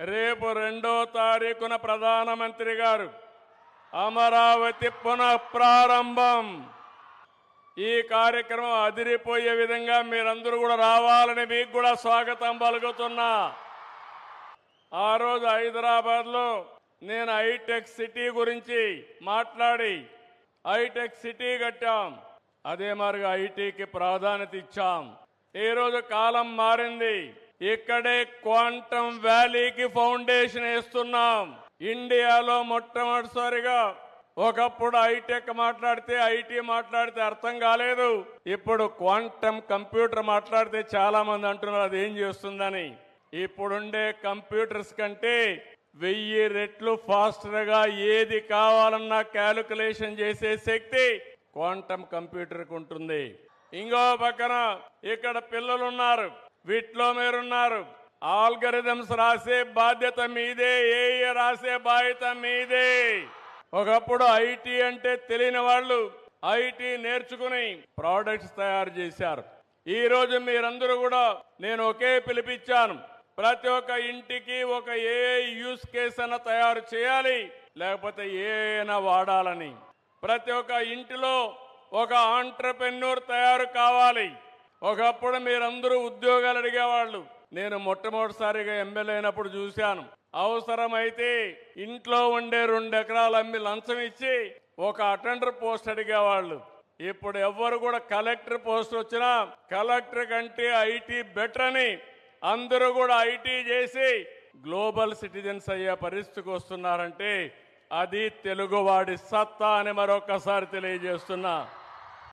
రేపు రెండో తారీఖున ప్రధానమంత్రి గారు అమరావతి పునః ప్రారంభం ఈ కార్యక్రమం అదిరిపోయే విధంగా మీరందరూ కూడా రావాలని మీకు కూడా స్వాగతం పలుకుతున్నా. ఆ రోజు హైదరాబాద్లో నేను హైటెక్ సిటీ గురించి మాట్లాడి హైటెక్ సిటీ కట్టాం. అదే మరిగా ఐటీకి ప్రాధాన్యత ఇచ్చాం. ఈ రోజు కాలం మారింది. ఇక్కడే క్వాంటమ్ వ్యాలీకి ఫౌండేషన్ వేస్తున్నాం. ఇండియాలో మొట్టమొదటిసారిగా ఒకప్పుడు హైటెక్ మాట్లాడితే ఐటీ మాట్లాడితే అర్థం కాలేదు. ఇప్పుడు క్వాంటమ్ కంప్యూటర్ మాట్లాడితే చాలా మంది అంటున్నారు అది ఏం చేస్తుందని? ఇప్పుడుండే కంప్యూటర్స్ కంటే వెయ్యి రెట్లు ఫాస్టర్గా ఏది కావాలన్నా క్యాలిక్యులేషన్ చేసే శక్తి క్వాంటమ్ కంప్యూటర్కి ఉంటుంది. ఇంకో పక్కన ఇక్కడ పిల్లలు ఉన్నారు వీటిలో మీరున్నారు. ఆల్గరిథమ్స్ రాసే బాధ్యత మీదే ఏ రాసే బాధ్యత మీదే. ఒకప్పుడు ఐటీ అంటే తెలియని వాళ్ళు ఐటీ నేర్చుకుని ప్రోడక్ట్స్ తయారు చేశారు. ఈ రోజు మీరందరూ కూడా నేను ఒకే పిలిపించాను. ప్రతి ఒక్క ఇంటికి ఒక ఏ యూస్ కేస్ అన్న తయారు చేయాలి లేకపోతే ఏనా వాడాలని. ప్రతి ఒక్క ఇంటిలో ఒక ఆంటర్ప్రెన్యూర్ తయారు కావాలి. ఒకప్పుడు మీరందరూ ఉద్యోగాలు అడిగేవాళ్ళు. నేను మొట్టమొదటిసారిగా ఎమ్మెల్యే అయినప్పుడు చూశాను. అవసరమైతే ఇంట్లో ఉండే రెండు ఎకరాలు అమ్మి లంచం ఇచ్చి ఒక అటెండర్ పోస్ట్ అడిగేవాళ్ళు. ఇప్పుడు ఎవ్వరు కూడా కలెక్టర్ పోస్ట్ వచ్చినా కలెక్టర్ కంటే ఐటీ బెటర్ అని అందరూ కూడా ఐటీ చేసి గ్లోబల్ సిటిజన్స్ అయ్యే పరిస్థితికి వస్తున్నారంటే అది తెలుగువాడి సత్తా అని మరొకసారి తెలియజేస్తున్నా.